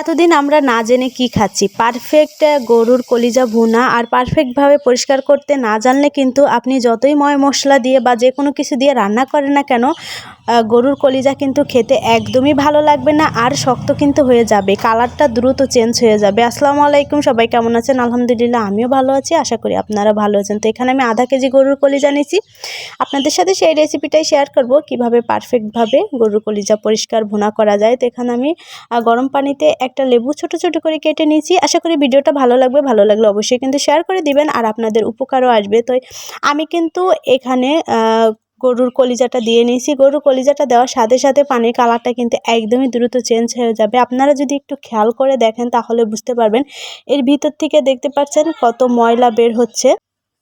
এতদিন আমরা না জেনে কি খাচ্ছি? পারফেক্ট গরুর কলিজা ভুনা আর পারফেক্টভাবে পরিষ্কার করতে না জানলে কিন্তু আপনি যতই ময় মশলা দিয়ে বা যে কোনো কিছু দিয়ে রান্না করেন না কেন গরুর কলিজা কিন্তু খেতে একদমই ভালো লাগবে না আর শক্ত কিন্তু হয়ে যাবে। কালারটা দ্রুত চেঞ্জ হয়ে যাবে। আসসালামু আলাইকুম, সবাই কেমন আছেন? আলহামদুলিল্লাহ, আমিও ভালো আছি, আশা করি আপনারা ভালো আছেন। তো এখানে আমি আধা কেজি গরুর কলিজা নিয়েছি। আপনাদের সাথে সেই রেসিপিটাই শেয়ার করব, কীভাবে পারফেক্টভাবে গরুর কলিজা পরিষ্কার ভুনা করা যায়। তো এখানে আমি গরম পানিতে একটা লেবু ছোট ছোট করে কেটে নিয়েছি। আশা করি ভিডিওটা ভালো লাগবে, ভালো লাগলে অবশ্যই কিন্তু শেয়ার করে দিবেন আর আপনাদের উপকারও আসবে। তো আমি কিন্তু এখানে গরুর কলিজাটা দিয়ে নিয়েছি। গরুর কলিজাটা দেওয়ার সাথে সাথে পানির কালারটা কিন্তু একদমই দ্রুত চেঞ্জ হয়ে যাবে। আপনারা যদি একটু খেয়াল করে দেখেন তাহলে বুঝতে পারবেন। এর ভিতর থেকে দেখতে পাচ্ছেন কত ময়লা বের হচ্ছে।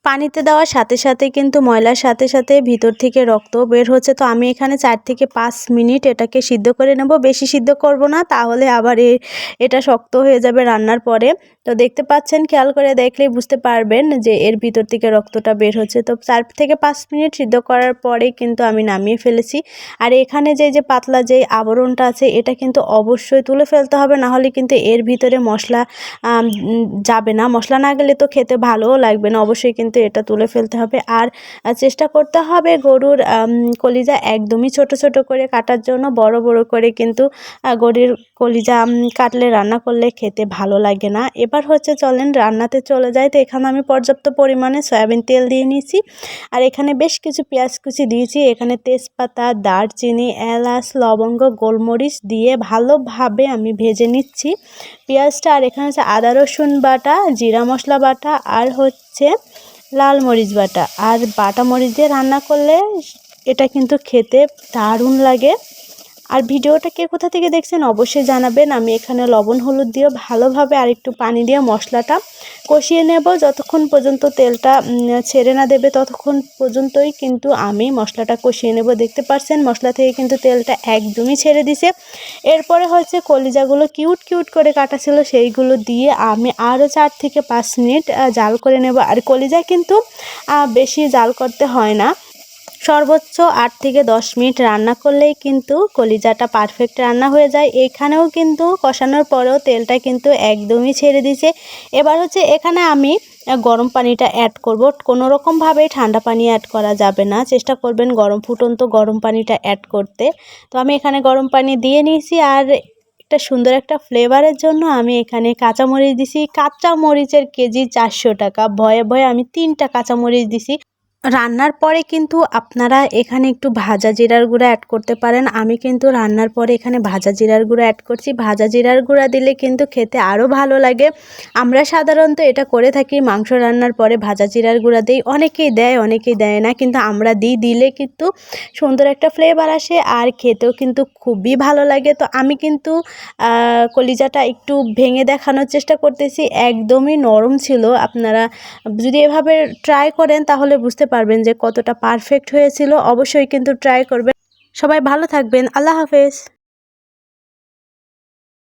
পানিতে দেওয়ার সাথে সাথে কিন্তু ময়লার সাথে সাথে ভিতর থেকে রক্ত বের হচ্ছে। তো আমি এখানে চার থেকে পাঁচ মিনিট এটাকে সিদ্ধ করে নেব। বেশি সিদ্ধ করব না, তাহলে আবার এটা শক্ত হয়ে যাবে রান্নার পরে। তো দেখতে পাচ্ছেন, খেয়াল করে দেখলেই বুঝতে পারবেন যে এর ভিতর থেকে রক্তটা বের হচ্ছে। তো চার থেকে পাঁচ মিনিট সিদ্ধ করার পরেই কিন্তু আমি নামিয়ে ফেলেছি। আর এখানে যে যে পাতলা যে আবরণটা আছে, এটা কিন্তু অবশ্যই তুলে ফেলতে হবে। না হলে কিন্তু এর ভিতরে মশলা যাবে না। মশলা না গেলে তো খেতে ভালোও লাগবে না। অবশ্যই কিন্তু এটা তুলে ফেলতে হবে। আর চেষ্টা করতে হবে গরুর কলিজা একদমই ছোট ছোট করে কাটার জন্য। বড় বড় করে কিন্তু গরুর কলিজা কাটলে, রান্না করলে খেতে ভালো লাগে না। এবার হচ্ছে চলেন রান্নাতে চলে যায় তো এখানে আমি পর্যাপ্ত পরিমাণে সয়াবিন তেল দিয়ে নিয়েছি। আর এখানে বেশ কিছু পেঁয়াজ কুচি দিয়েছি। এখানে তেজপাতা, দারচিনি, এলাচ, লবঙ্গ, গোলমরিচ দিয়ে ভালোভাবে আমি ভেজে নিচ্ছি। পেঁয়াজটা আর এখানে হচ্ছে আদা, রসুন বাটা, জিরা মশলা বাটা, আর হচ্ছে লাল মরিচ বাটা। আর বাটা মরিচ দিয়ে রান্না করলে এটা কিন্তু খেতে দারুণ লাগে। আর ভিডিওটা কে কোথা থেকে দেখছেন অবশ্যই জানাবেন। আমি এখানে লবণ, হলুদ দিয়ে ভালোভাবে আর একটু পানি দিয়ে মশলাটা কষিয়ে নেব। যতক্ষণ পর্যন্ত তেলটা ছেড়ে না দেবে ততক্ষণ পর্যন্তই কিন্তু আমি মশলাটা কষিয়ে নেব। দেখতে পাচ্ছেন মশলা থেকে কিন্তু তেলটা একদমই ছেড়ে দিছে। এরপরে হচ্ছে কলিজাগুলো কিউট কিউট করে কাটা ছিল। সেইগুলো দিয়ে আমি আরও চার থেকে পাঁচ মিনিট জাল করে নেব। আর কলিজা কিন্তু বেশি জাল করতে হয় না। সর্বোচ্চ আট থেকে দশ মিনিট রান্না করলেই কিন্তু কলিজাটা পারফেক্ট রান্না হয়ে যায়। এখানেও কিন্তু কষানোর পরেও তেলটা কিন্তু একদমই ছেড়ে দিছে এবার হচ্ছে এখানে আমি গরম পানিটা অ্যাড করব। কোনো রকমভাবেই ঠান্ডা পানি অ্যাড করা যাবে না। চেষ্টা করবেন গরম, ফুটন্ত গরম পানিটা অ্যাড করতে। তো আমি এখানে গরম পানি দিয়ে নিয়েছি আর একটা সুন্দর একটা ফ্লেভারের জন্য আমি এখানে কাঁচামরিচ দিছি। কাঁচামরিচের কেজি চারশো টাকা। ভয়ে ভয়ে আমি তিনটা কাঁচামরিচ দিছি। রান্নার পরে কিন্তু আপনারা এখানে একটু ভাজা জিরার গুঁড়া অ্যাড করতে পারেন। আমি কিন্তু রান্নার পরে এখানে ভাজা জিরার গুঁড়া অ্যাড করছি। ভাজা জিরার গুঁড়া দিলে কিন্তু খেতে আরও ভালো লাগে। আমরা সাধারণত এটা করে থাকি মাংস রান্নার পরে। ভাজা জিরার গুঁড়া দিই। অনেকেই দেয় অনেকেই দেয় না। কিন্তু আমরা দিই, দিলে কিন্তু সুন্দর একটা ফ্লেভার আসে আর খেতেও কিন্তু খুবই ভালো লাগে। তো আমি কিন্তু কলিজাটা একটু ভেঙে দেখানোর চেষ্টা করতেছি। একদমই নরম ছিল। আপনারা যদি এভাবে ট্রাই করেন তাহলে বুঝতে পারবেন যে কতটা পারফেক্ট হয়েছিল অবশ্যই কিন্তু ট্রাই করবেন। সবাই ভালো থাকবেন আল্লাহ হাফেজ।